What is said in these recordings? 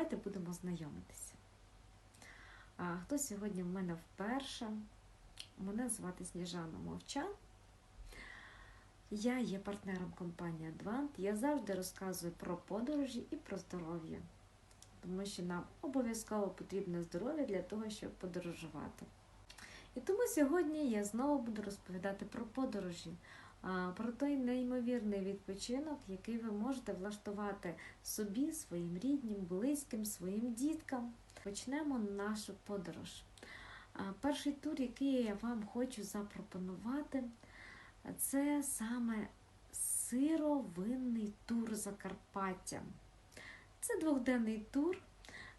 давайте будемо знайомитися. А хто сьогодні в мене вперше? Мене звати Сніжана Мовчан. Я є партнером компанії Advant. Я завжди розказую про подорожі і про здоров'я, тому що нам обов'язково потрібне здоров'я для того, щоб подорожувати. І тому сьогодні я знову буду розповідати про подорожі, про той неймовірний відпочинок, який ви можете влаштувати собі, своїм рідним, близьким, своїм діткам. Почнемо нашу подорож. Перший тур, який я вам хочу запропонувати, це саме сировинний тур Закарпаття. Це двохденний тур.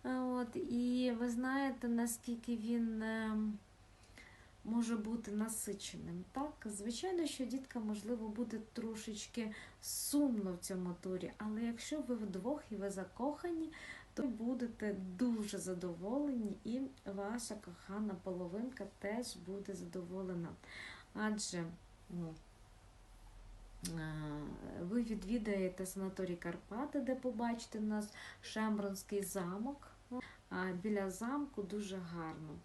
От, і ви знаєте, наскільки він е, може бути насиченим. Так? Звичайно, що дітка, можливо, буде трошечки сумно в цьому турі, але якщо ви вдвох і ви закохані, то будете дуже задоволені, і ваша кохана половинка теж буде задоволена. Адже ну, ви відвідаєте санаторій Карпати, де побачите у нас Шембронський замок. Біля замку дуже гарно.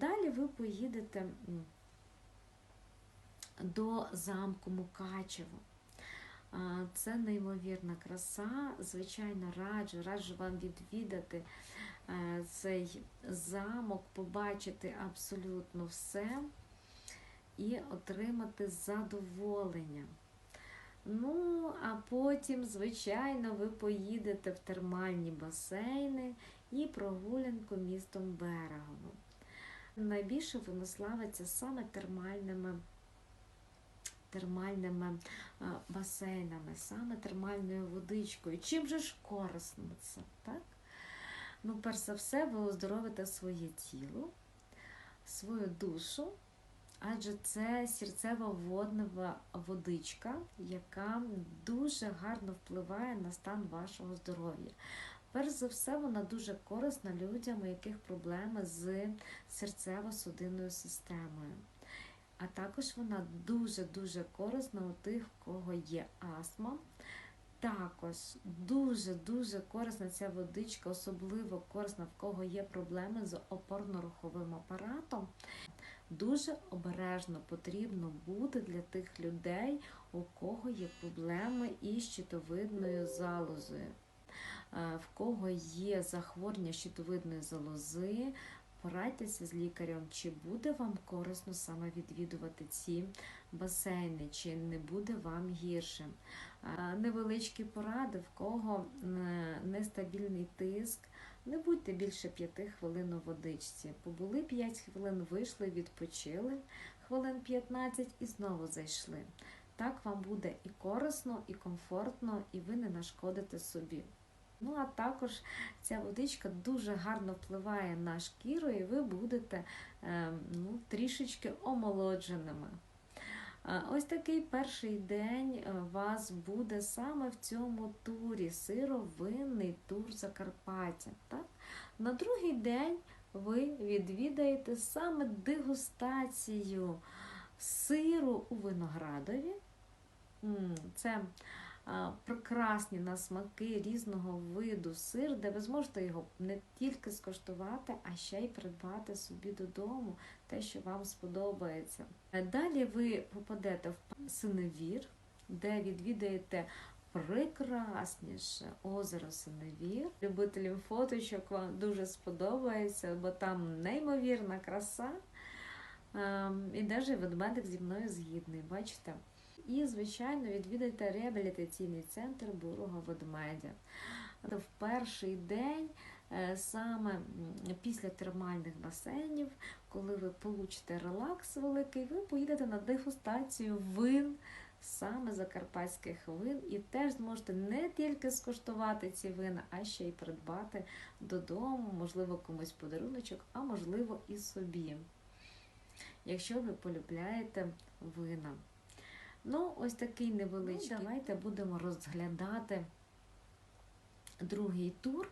Далі ви поїдете до замку Мукачево. Це неймовірна краса. Звичайно, раджу, раджу вам відвідати е, цей замок, побачити абсолютно все і отримати задоволення. Ну, а потім, звичайно, ви поїдете в термальні басейни і прогулянку містом Берегово. Найбільше воно славиться саме термальними термальними басейнами, саме термальною водичкою. Чим же ж корисно це? так? Ну, перш за все, ви оздоровите своє тіло, свою душу, адже це серцева воднева водичка, яка дуже гарно впливає на стан вашого здоров'я. Перш за все, вона дуже корисна людям, у яких проблеми з серцево-судинною системою. А також вона дуже-дуже корисна у тих, в кого є астма. Також дуже-дуже корисна ця водичка, особливо корисна, в кого є проблеми з опорно-руховим апаратом. Дуже обережно потрібно бути для тих людей, у кого є проблеми із щитовидною залозою. Е, В кого є захворювання щитовидної залози, порадьтеся з лікарем, чи буде вам корисно саме відвідувати ці басейни, чи не буде вам гірше. Е, Невеличкі поради, в кого нестабільний тиск. Не будьте більше 5 хвилин у водичці. Побули 5 хвилин, вийшли, відпочили хвилин 15 і знову зайшли. Так вам буде і корисно, і комфортно, і ви не нашкодите собі. Ну, а також ця водичка дуже гарно впливає на шкіру, і ви будете е, ну, трішечки омолодженими. Е, Ось такий перший день е, вас буде саме в цьому турі сировинний тур Закарпаття. Так? На другий день ви відвідаєте саме дегустацію сиру у виноградові. Це прекрасні на смаки різного виду сир, де ви зможете його не тільки скоштувати, а ще й придбати собі додому те, що вам сподобається. Е, Далі ви попадете в Синевір, де відвідаєте прекрасніше озеро Синевір. Любителям фоточок вам дуже сподобається, бо там неймовірна краса. Ем, І навіть ведмедик зі мною згідний, бачите? І, звичайно, відвідайте реабілітаційний центр бурого ведмедя. В перший день, е, саме після термальних басейнів, коли ви получите релакс великий, ви поїдете на дегустацію вин, саме закарпатських вин, і теж зможете не тільки скуштувати ці вина, а ще й придбати додому, можливо, комусь подаруночок, а можливо і собі, якщо ви полюбляєте вина. Ну, ось такий невеличкий. Ну, давайте будемо розглядати другий тур.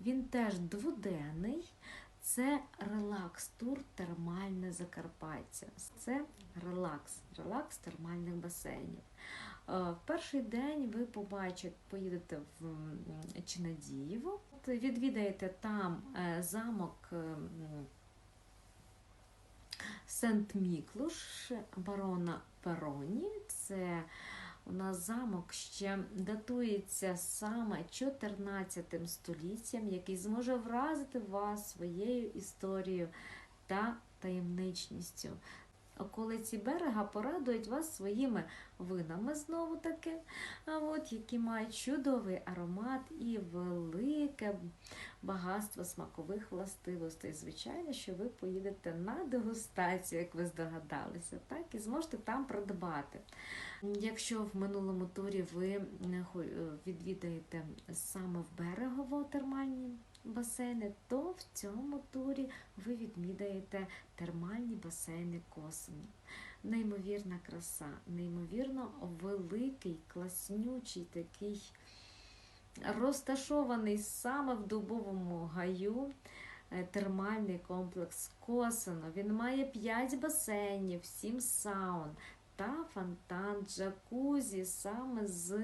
Він теж дводенний. Це релакс-тур термальне Закарпаття. Це релакс, релакс термальних басейнів. В перший день ви побачите, поїдете в Чинадієво, відвідаєте там е, замок е, Сент-Міклуш барона Пероні. Це у нас замок ще датується саме 14 століттям, який зможе вразити вас своєю історією та таємничністю. Околиці берега порадують вас своїми винами знову таки, от, які мають чудовий аромат і велике багатство смакових властивостей. Звичайно, що ви поїдете на дегустацію, як ви здогадалися, так, і зможете там придбати. Якщо в минулому турі ви відвідаєте саме в берегово термальні басейни, то в цьому турі ви відвідаєте термальні басейни Косині. Неймовірна краса, неймовірно великий, класнючий такий, розташований саме в дубовому гаю. е, Термальний комплекс Косино. Він має 5 басейнів, 7 саун та фонтан джакузі саме з,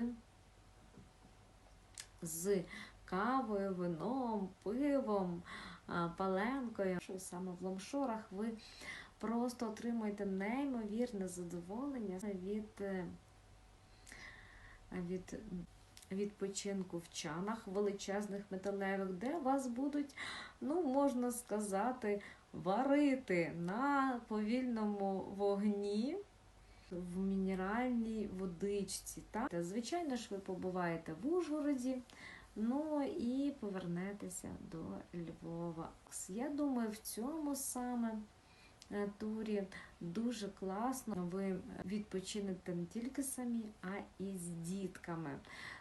з кавою, вином, пивом, паленкою. Саме в ломшорах ви просто отримуєте неймовірне задоволення від, е, від відпочинку в чанах величезних металевих, де вас будуть, ну, можна сказати, варити на повільному вогні в мінеральній водичці. Та, Звичайно ж, ви побуваєте в Ужгороді, ну і повернетеся до Львова. Я думаю, в цьому саме е, турі дуже класно ви відпочинете не тільки самі, а і з дітками.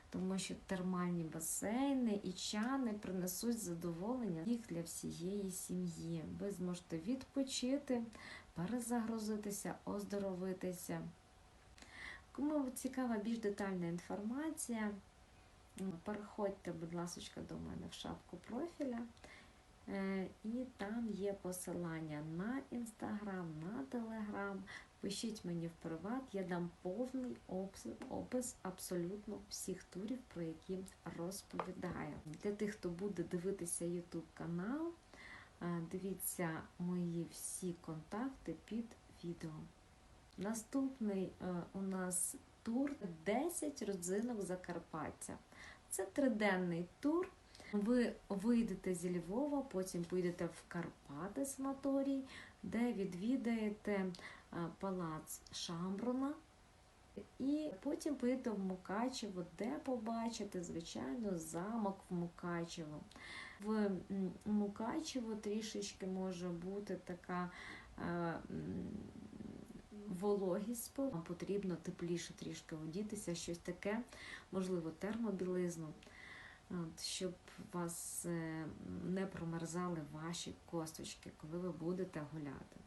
Тому що термальні басейни і чани принесуть задоволення їх для всієї сім'ї. Ви зможете відпочити, перезагрузитися, оздоровитися. Кому цікава більш детальна інформація, переходьте, будь ласка, до мене в шапку профіля. Е, І там є посилання на інстаграм, на телеграм. Пишіть мені в приват, я дам повний опис, опис абсолютно всіх турів, про які розповідаю. Для тих, хто буде дивитися YouTube канал, е, дивіться мої всі контакти під відео. Наступний е, у нас тур 10 родзинок Закарпаття. Це триденний тур. Ви вийдете зі Львова, потім поїдете в Карпати санаторій, де відвідаєте е, палац Шамброна. І потім поїдете в Мукачево, де побачите, звичайно, замок в Мукачево. В Мукачево трішечки може бути така е, вологість, вам потрібно тепліше трішки одітися, щось таке, можливо, термобілизну, щоб вас е, не промерзали ваші косточки, коли ви будете гуляти.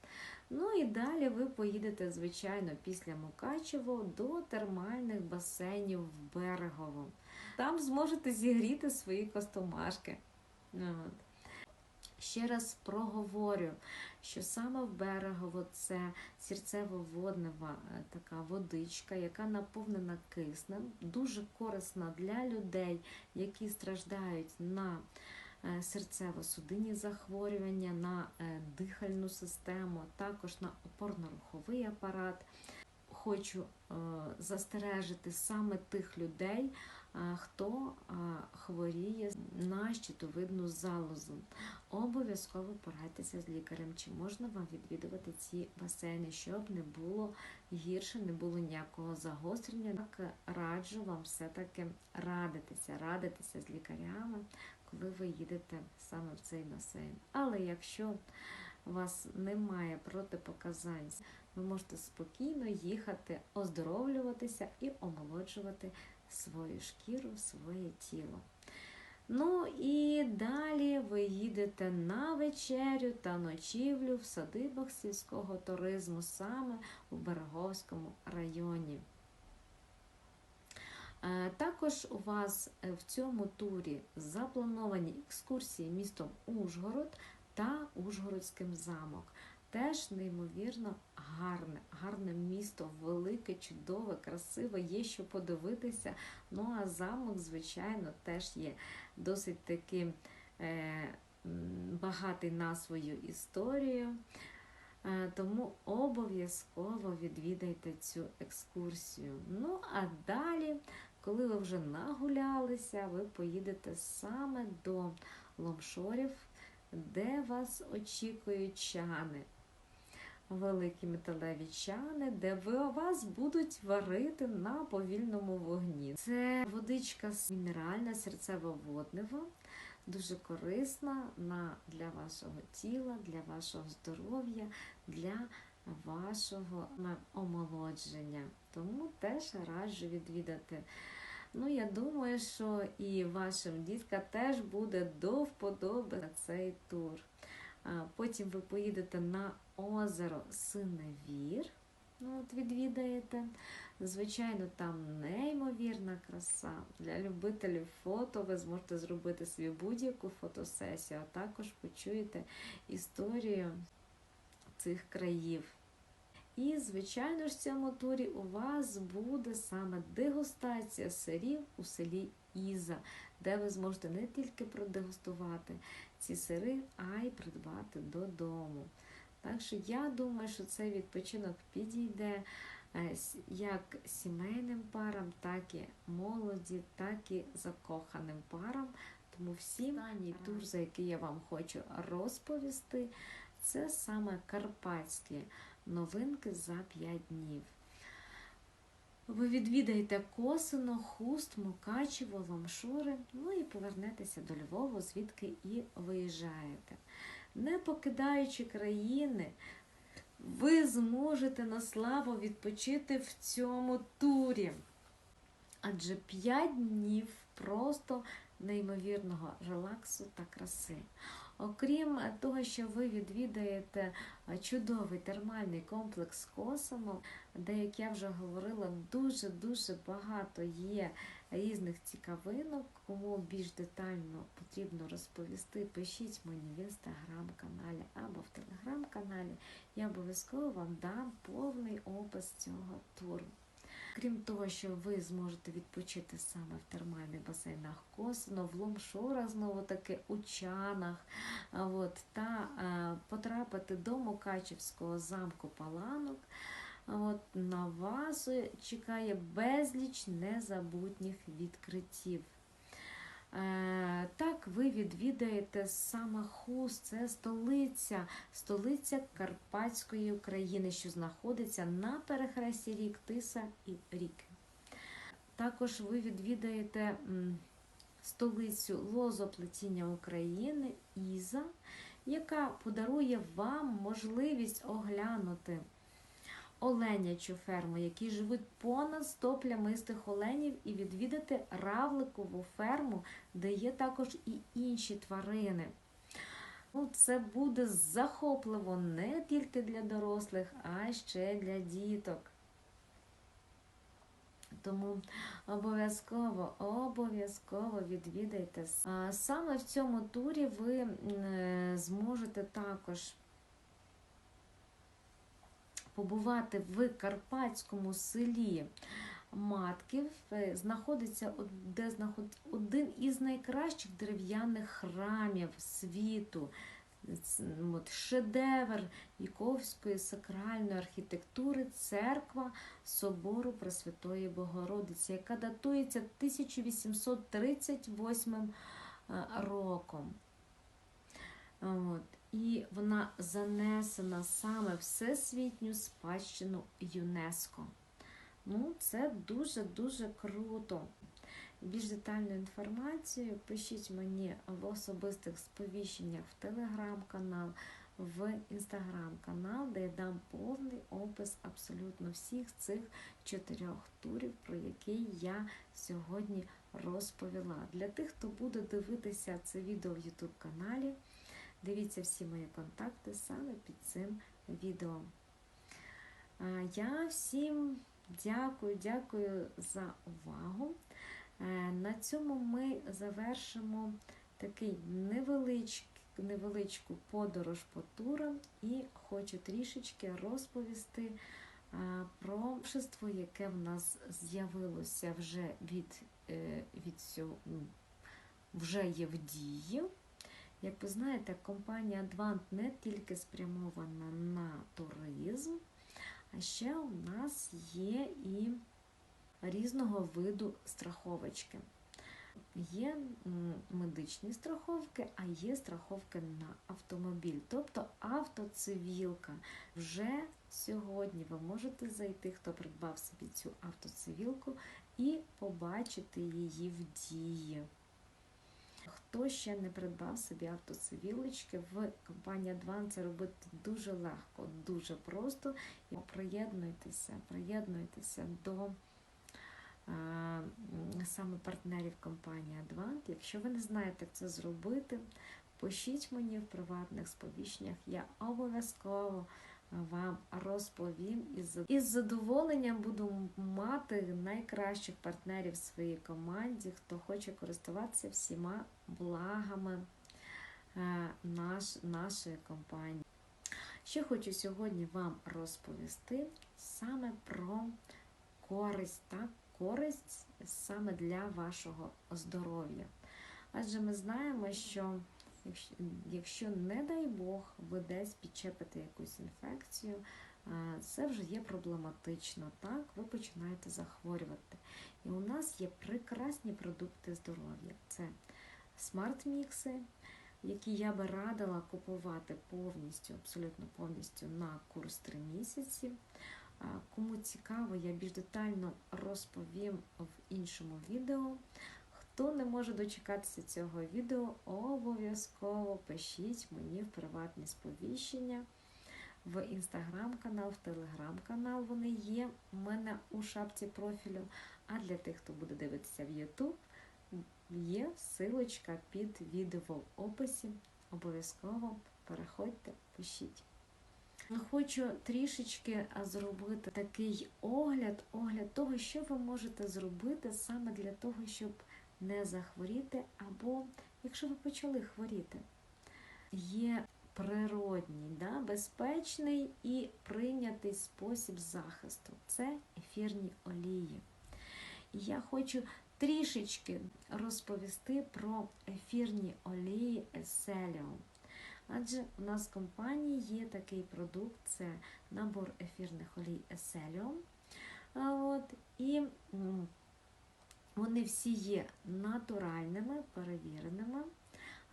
Ну і далі ви поїдете, звичайно, після Мукачево до термальних басейнів в Берегово. Там зможете зігріти свої костомашки. Ще раз проговорю, що саме в Берегово це серцево-воднева е, така водичка, яка наповнена киснем, дуже корисна для людей, які страждають на е, серцево-судинні захворювання, на е, дихальну систему, також на опорно-руховий апарат. Хочу застережити саме тих людей, хто хворіє на щитовидну залозу. Обов'язково порадьтеся з лікарем, чи можна вам відвідувати ці басейни, щоб не було гірше, не було ніякого загострення. Так раджу вам все-таки радитися, радитися з лікарями, коли ви їдете саме в цей басейн. Але якщо у вас немає протипоказань, ви можете спокійно їхати, оздоровлюватися і омолоджувати свою шкіру, своє тіло. Ну і далі ви їдете на вечерю та ночівлю в садибах сільського туризму саме у Береговському районі. Е, Також у вас е, в цьому турі заплановані екскурсії містом Ужгород та Ужгородським замок. Теж неймовірно гарне, гарне місто, велике, чудове, красиве, є що подивитися. Ну а замок, звичайно, теж є досить таким е, багатий на свою історію. Е, Тому обов'язково відвідайте цю екскурсію. Ну, а далі, коли ви вже нагулялися, ви поїдете саме до Ломшорів, де вас очікують чани. Великі металеві чани, де ви вас будуть варити на повільному вогні. Це водичка мінеральна, серцево-воднева, дуже корисна на, для вашого тіла, для вашого здоров'я, для вашого омолодження. Тому теж раджу відвідати. Ну, я думаю, що і вашим діткам теж буде до вподоби цей тур. Потім ви поїдете на озеро Синевір, ну, от відвідаєте. Звичайно, там неймовірна краса. Для любителів фото ви зможете зробити собі будь-яку фотосесію, а також почуєте історію цих країв. І, звичайно ж, в цьому турі у вас буде саме дегустація сирів у селі Іза, де ви зможете не тільки продегустувати ці сири, а й придбати додому. Так що я думаю, що цей відпочинок підійде е, як сімейним парам, так і молоді, так і закоханим парам. Тому всім останній тур, за який я вам хочу розповісти, це саме карпатські новинки за 5 днів. Ви відвідаєте Косино, Хуст, Мукачево, Ломшури, ну і повернетеся до Львова, звідки і виїжджаєте. Не покидаючи країни, ви зможете на славу відпочити в цьому турі. Адже 5 днів просто неймовірного релаксу та краси. Окрім того, що ви відвідаєте чудовий термальний комплекс Косомо, де, як я вже говорила, дуже-дуже багато є різних цікавинок. Кому більш детально потрібно розповісти, пишіть мені в інстаграм-каналі або в телеграм-каналі. Я обов'язково вам дам повний опис цього туру. Крім того, що ви зможете відпочити саме в термальних басейнах Косино, в Ломшорах, знову таки у Чанах, от, та е, потрапити до Мукачівського замку Паланок. От, на вас чекає безліч незабутніх відкриттів. Е, так, ви відвідаєте саме Хуст, це столиця, столиця Карпатської України, що знаходиться на перехресті рік Тиса і Ріки. Також ви відвідаєте столицю лозоплетіння України Іза, яка подарує вам можливість оглянути оленячу ферму, які живуть понад 100 плямистих оленів, і відвідати равликову ферму, де є також і інші тварини. Ну, це буде захопливо не тільки для дорослих, а ще для діток. Тому обов'язково, обов'язково відвідайте. Саме в цьому турі ви е, зможете також побувати в карпатському селі Матків, е, знаходиться, де знаходиться один із найкращих дерев'яних храмів світу. От, шедевр Віковської сакральної архітектури церква собору Пресвятої Богородиці, яка датується 1838 е, роком. От. І вона занесена саме всесвітню спадщину ЮНЕСКО. Ну, це дуже-дуже круто. Більш детальну інформацію пишіть мені в особистих сповіщеннях в телеграм-канал, в інстаграм-канал, де я дам повний опис абсолютно всіх цих чотирьох турів, про які я сьогодні розповіла. Для тих, хто буде дивитися це відео в YouTube каналі, дивіться всі мої контакти саме під цим відео. Я всім дякую, дякую за увагу. Е, На цьому ми завершимо такий невеличкий, невеличку подорож по турам і хочу трішечки розповісти про общество, яке в нас з'явилося вже від, е, від цього, вже є в дії. Як ви знаєте, компанія Advant не тільки спрямована на туризм, а ще у нас є і різного виду страховочки. Є медичні страховки, а є страховки на автомобіль, тобто автоцивілка. Вже сьогодні ви можете зайти, хто придбав собі цю автоцивілку, і побачити її в дії. Хто ще не придбав собі автоцивілочки, в компанії Advan це робити дуже легко, дуже просто. І приєднуйтеся, приєднуйтеся до а, саме партнерів компанії Advant. Якщо ви не знаєте, як це зробити, пишіть мені в приватних сповіщеннях. Я обов'язково вам розповім і з задоволенням буду мати найкращих партнерів в своїй команді, хто хоче користуватися всіма благами е, наш, нашої компанії. Ще хочу сьогодні вам розповісти саме про користь, так? користь саме для вашого здоров'я. Адже ми знаємо, що якщо, не дай Бог, ви десь підчепите якусь інфекцію, це вже є проблематично. Так, ви починаєте захворювати. І у нас є прекрасні продукти здоров'я. Це смарт-мікси, які я би радила купувати повністю, абсолютно повністю на курс 3 місяці. Кому цікаво, я більш детально розповім в іншому відео. Хто не може дочекатися цього відео, обов'язково пишіть мені в приватні сповіщення в інстаграм-канал, в телеграм-канал. Вони є у мене у шапці профілю. А для тих, хто буде дивитися в YouTube, є силочка під відео в описі. Обов'язково переходьте, пишіть. Хочу трішечки зробити такий огляд, огляд того, що ви можете зробити саме для того, щоб не захворіти, або якщо ви почали хворіти, є природній, да, безпечний і прийнятий спосіб захисту це ефірні олії. І я хочу трішечки розповісти про ефірні олії Еселіум. Адже у нас в компанії є такий продукт, це набор ефірних олій Еселіум. От, і вони всі є натуральними, перевіреними.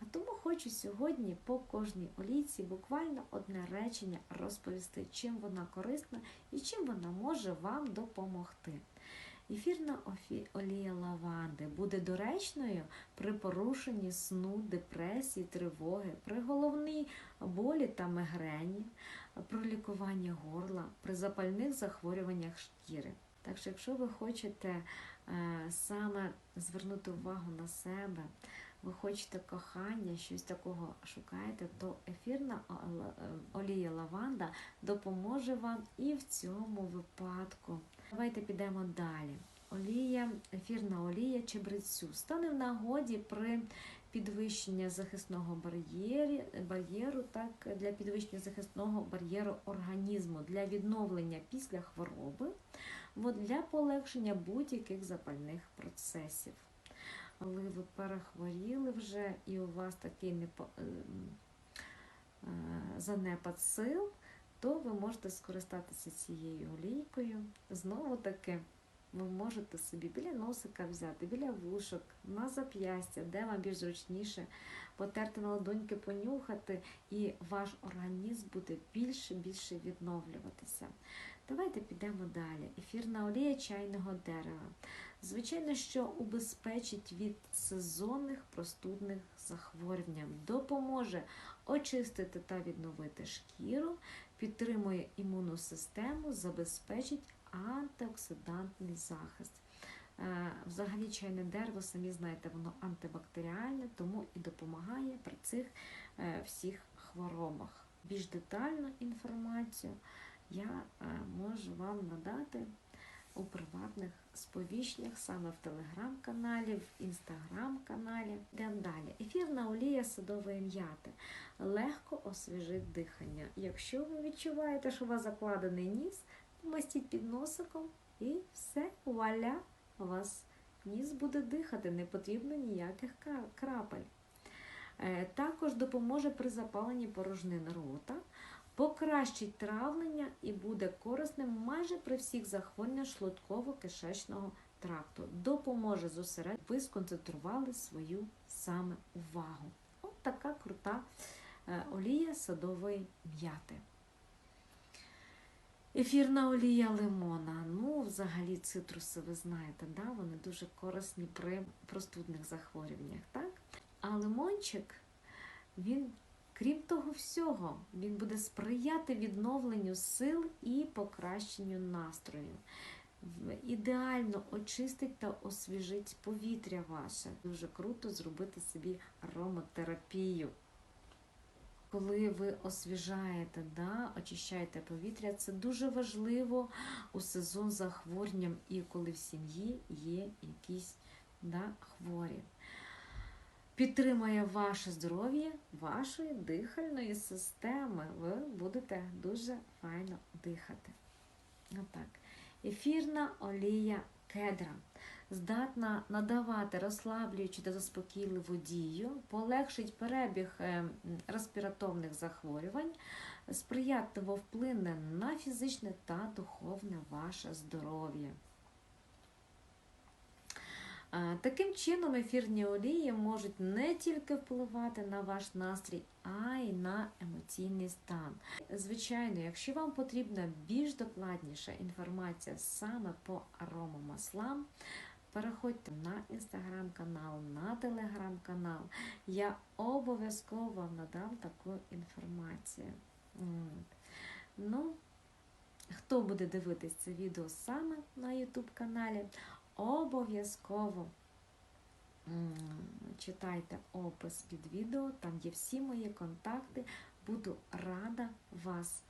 А тому хочу сьогодні по кожній олійці буквально одне речення розповісти, чим вона корисна і чим вона може вам допомогти. Ефірна олія лаванди буде доречною при порушенні сну, депресії, тривоги, при головній болі та мигрені, при лікуванні горла, при запальних захворюваннях шкіри. Так що, якщо ви хочете саме звернути увагу на себе, ви хочете кохання, щось такого шукаєте, то ефірна олія лаванда допоможе вам і в цьому випадку. Давайте підемо далі. Олія, ефірна олія чебрецю стане в нагоді при підвищенні захисного бар'єру, бар'єру, так, для підвищення захисного бар'єру організму, для відновлення після хвороби, для полегшення будь-яких запальних процесів. Коли ви перехворіли вже і у вас такий непо... занепад сил, то ви можете скористатися цією олійкою. Знову таки, ви можете собі біля носика взяти, біля вушок, на зап'ястя, де вам більш зручніше потерти на ладоньки, понюхати, і ваш організм буде більше-більше відновлюватися. Давайте підемо далі. Ефірна олія чайного дерева. Звичайно, що убезпечить від сезонних простудних захворювань, допоможе очистити та відновити шкіру, підтримує імунну систему, забезпечить антиоксидантний захист. Взагалі, чайне дерево, самі знаєте, воно антибактеріальне, тому і допомагає при цих е, всіх хворобах. Більш детальну інформацію я можу вам надати у приватних сповіщеннях саме в телеграм-каналі, в інстаграм-каналі. Йдемо далі. Ефірна олія садової м'яти легко освіжить дихання. Якщо ви відчуваєте, що у вас закладений ніс, помастіть під носиком і все, вуаля, у вас ніс буде дихати, не потрібно ніяких крапель. Е, Також допоможе при запаленні порожнин рота, покращить травлення і буде корисним майже при всіх захворюваннях шлунково-кишечного тракту. Допоможе зосередити, ви сконцентрували свою саме увагу. От така крута е, олія садової м'яти. Ефірна олія лимона. Ну, взагалі, цитруси, ви знаєте, да? вони дуже корисні при простудних захворюваннях. Так? А лимончик, він, крім того всього, він буде сприяти відновленню сил і покращенню настрою. Ідеально очистить та освіжить повітря ваше. Дуже круто зробити собі ароматерапію. Коли ви освіжаєте, да, очищаєте повітря, це дуже важливо у сезон захворювань і коли в сім'ї є якісь да, хворі. Підтримує ваше здоров'я, вашої дихальної системи. Ви будете дуже файно дихати. Отак. Ефірна олія кедра здатна надавати розслаблюючу та заспокійливу дію, полегшить перебіг е, респіраторних захворювань, сприятливо вплине на фізичне та духовне ваше здоров'я. Таким чином, ефірні олії можуть не тільки впливати на ваш настрій, а й на емоційний стан. Звичайно, якщо вам потрібна більш докладніша інформація саме по аромамаслам, переходьте на інстаграм-канал, на телеграм-канал. Я обов'язково вам надам таку інформацію. Ну, хто буде дивитись це відео саме на YouTube каналі, обов'язково читайте опис під відео, там є всі мої контакти. Буду рада вас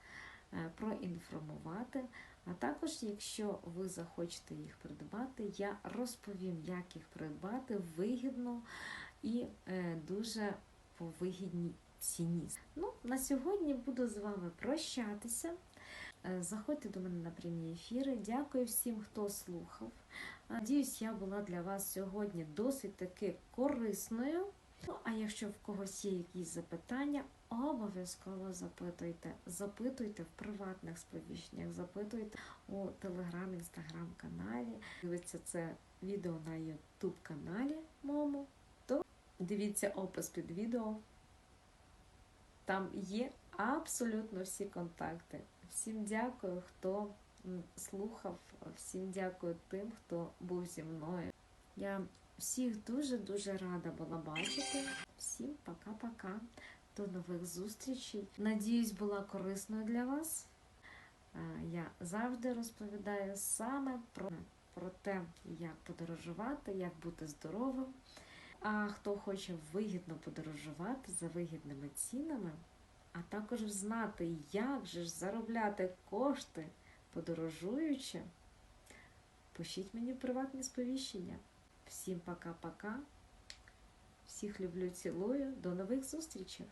е, проінформувати. А також, якщо ви захочете їх придбати, я розповім, як їх придбати вигідно і е, дуже по вигідній ціні. Ну, на сьогодні буду з вами прощатися. Е, Заходьте до мене на прямі ефіри. Дякую всім, хто слухав. Надіюсь, я була для вас сьогодні досить таки корисною. Ну, а якщо в когось є якісь запитання, обов'язково запитуйте. Запитуйте в приватних сповіщеннях, запитуйте у телеграм, інстаграм каналі. Дивіться це відео на ютуб каналі моєму, то дивіться опис під відео. Там є абсолютно всі контакти. Всім дякую, хто слухав, всім дякую тим, хто був зі мною. Я всіх дуже-дуже рада була бачити. Всім пока-пока. До нових зустрічей. Надіюсь, була корисною для вас. Е, Я завжди розповідаю саме про, про те, як подорожувати, як бути здоровим. А хто хоче вигідно подорожувати за вигідними цінами, а також знати, як же ж заробляти кошти подорожуючи, пишіть мені приватні сповіщення. Всім пока-пока. Всіх люблю, цілую. До нових зустрічей!